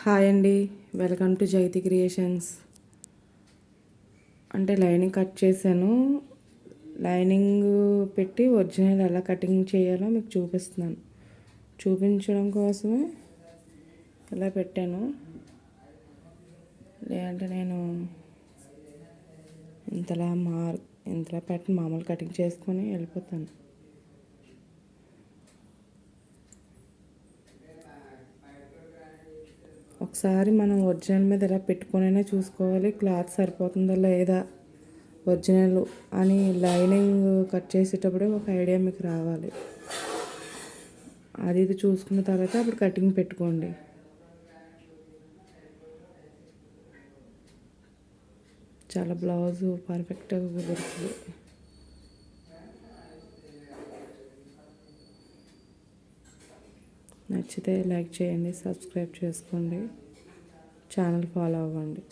Hi అండి. Welcome to Jaithi creations. అంటే lining cut చేశాను. లైనింగ్ పెట్టి ఒరిజినల్ ఎలా కటింగ్ చేయాలో మీకు చూపిస్తున్నాను. చూపించడం కోసమే ఇలా పెట్టాను. లేదంటే నేను ఇంతలా మార్ ఇంతలా పెట్టి మామూలు కటింగ్ చేసుకొని వెళ్ళిపోతాను. ఒకసారి మనం ఒరిజినల్ మీద ఇలా పెట్టుకునే చూసుకోవాలి. క్లాత్ సరిపోతుందా లేదా? ఒరిజినల్ అని లైనింగ్ కట్ చేసేటప్పుడే ఒక ఐడియా మీకు రావాలి. అది ఇది చూసుకున్న తర్వాత అప్పుడు కటింగ్ పెట్టుకోండి. చాలా బ్లౌజు పర్ఫెక్ట్గా కుదురుతుంది నచ్చితే లైక్ చేయండి సబ్స్క్రైబ్ చేసుకోండి ఛానల్ ఫాలో అవ్వండి.